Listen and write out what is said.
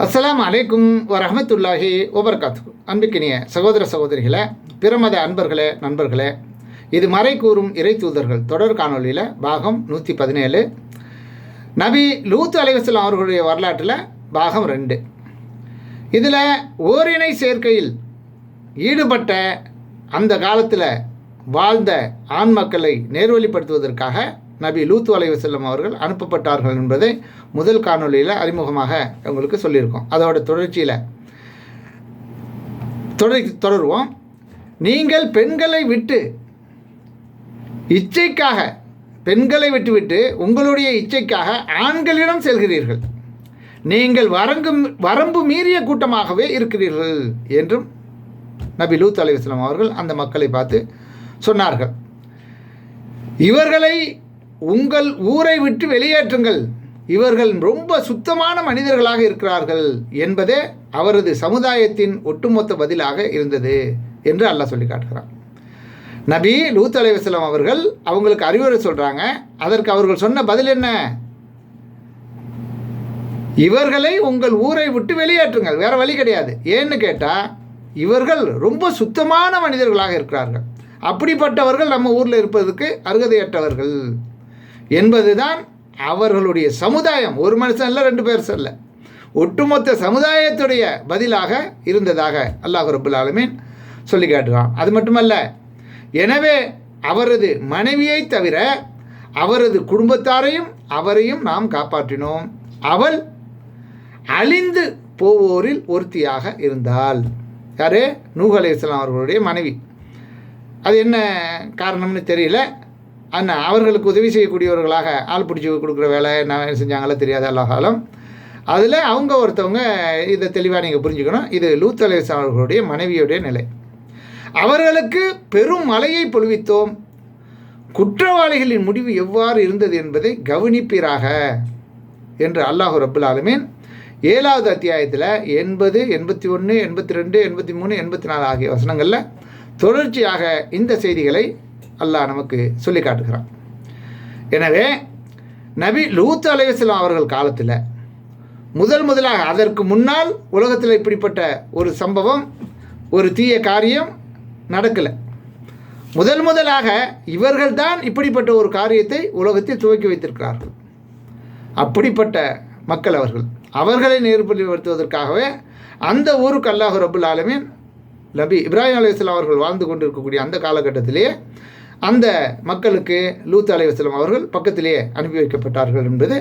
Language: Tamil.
அஸ்லாம் அலைக்கும் வரமத்துல்லாஹி வபர்காத்து அன்பிக்கினிய சகோதர சகோதரிகளே பிரமத அன்பர்களே நண்பர்களே இது மறை கூறும் இறை தூதர்கள் தொடர் காணொலியில் பாகம் நூற்றி பதினேழு நபி லூத் அலைவசலாம் அவர்களுடைய வரலாற்றில் பாகம் ரெண்டு. இதில் ஓரினை சேர்க்கையில் ஈடுபட்ட அந்த காலத்தில் வாழ்ந்த ஆண் மக்களை நேர்வழிப்படுத்துவதற்காக நபி லூத்து அலைவசல்லம் அவர்கள் அனுப்பப்பட்டார்கள் என்பதை முதல் காணொளியில் அறிமுகமாக உங்களுக்கு சொல்லியிருக்கோம். அதோட தொடர்ச்சியில் தொடர் தொடருவோம். நீங்கள் பெண்களை விட்டு இச்சைக்காக பெண்களை விட்டுவிட்டு உங்களுடைய இச்சைக்காக ஆண்களிடம் செல்கிறீர்கள். நீங்கள் வரங்கும் வரம்பு மீறிய கூட்டமாகவே இருக்கிறீர்கள் என்றும் நபி லூத் அலைவாஸ்லாம் அவர்கள் அந்த மக்களை பார்த்து சொன்னார்கள். இவர்களை உங்கள் ஊரை விட்டு வெளியேற்றுங்கள். இவர்கள் ரொம்ப சுத்தமான மனிதர்களாக இருக்கிறார்கள் என்பதே அவரது சமுதாயத்தின் ஒட்டுமொத்த பதிலாக இருந்தது என்று அல்லாஹ் சொல்லி காட்டுகிறான். நபி லூத் அலைவாஸ்லாம் அவர்கள் அவங்களுக்கு அறிவுரை சொல்கிறாங்க அதற்கு அவர்கள் சொன்ன பதில் என்ன? இவர்களை உங்கள் ஊரை விட்டு வெளியேற்றுங்கள். வேறு வழி கிடையாது. ஏன்னு கேட்டால் இவர்கள் ரொம்ப சுத்தமான மனிதர்களாக இருக்கிறார்கள். அப்படிப்பட்டவர்கள் நம்ம ஊரில் இருப்பதற்கு அருகதையற்றவர்கள். என்பதுதான் அவர்களுடைய சமுதாயம். ஒரு மனுஷன் இல்லை ரெண்டு பேர் சொல்ல ஒட்டுமொத்த சமுதாயத்துடைய பதிலாக இருந்ததாக அல்லாஹ் ரபுல் ஆலமீன் சொல்லி காட்டுறான் அது மட்டுமல்ல எனவே அவரது மனைவியை தவிர அவரது குடும்பத்தாரையும் அவரையும் நாம் காப்பாற்றினோம். அவள் அழிந்து போவோரில் ஒருத்தியாக இருந்தால் யாரு? நூகலை இஸ்லாம் அவர்களுடைய மனைவி. அது என்ன காரணம்னு தெரியல. ஆனால் அவர்களுக்கு உதவி செய்யக்கூடியவர்களாக ஆள் பிடிச்சி கொடுக்குற வேலை என்ன செஞ்சாங்களோ தெரியாத அல்லாஹாலம் அதில் அவங்க ஒருத்தவங்க இதை தெளிவாக நீங்கள் புரிஞ்சுக்கணும். இது லூத் அவர்களுடைய மனைவியுடைய நிலை. அவர்களுக்கு பெரும் மலையை பொழுவித்தோம். குற்றவாளிகளின் முடிவு எவ்வாறு இருந்தது என்பதை கவனிப்பீராக என்று அல்லாஹு ரபுல் ஆலமீன் ஏழாவது அத்தியாயத்தில் எண்பது எண்பத்தி ஒன்று எண்பத்தி ரெண்டு எண்பத்தி மூணு எண்பத்தி நாலு ஆகிய வசனங்களில் தொடர்ச்சியாக இந்த செய்திகளை அல்லாஹ் நமக்கு சொல்லி காட்டுகிறான். எனவே நபி லூத் அலைவாஸ்லாம் அவர்கள் காலத்தில் முதல் முதலாக அதற்கு முன்னால் உலகத்தில் இப்படிப்பட்ட ஒரு சம்பவம் ஒரு தீய காரியம் நடக்கலை. முதல் முதலாக இவர்கள் தான் இப்படிப்பட்ட ஒரு காரியத்தை உலகத்தில் துவக்கி வைத்திருக்கிறார்கள். அப்படிப்பட்ட மக்கள் அவர்கள் அவர்களை நேர்படுத்துவதற்காகவே அந்த ஊருக்கு அல்லாஹு ரபுல் ஆலமின் நபி இப்ராஹிம் அலுவலாம் அவர்கள் வாழ்ந்து கொண்டிருக்கக்கூடிய அந்த காலகட்டத்திலேயே அந்த மக்களுக்கு லூத் அலைவாஸ்லாம் அவர்கள் பக்கத்திலேயே அனுப்பி வைக்கப்பட்டார்கள் என்பது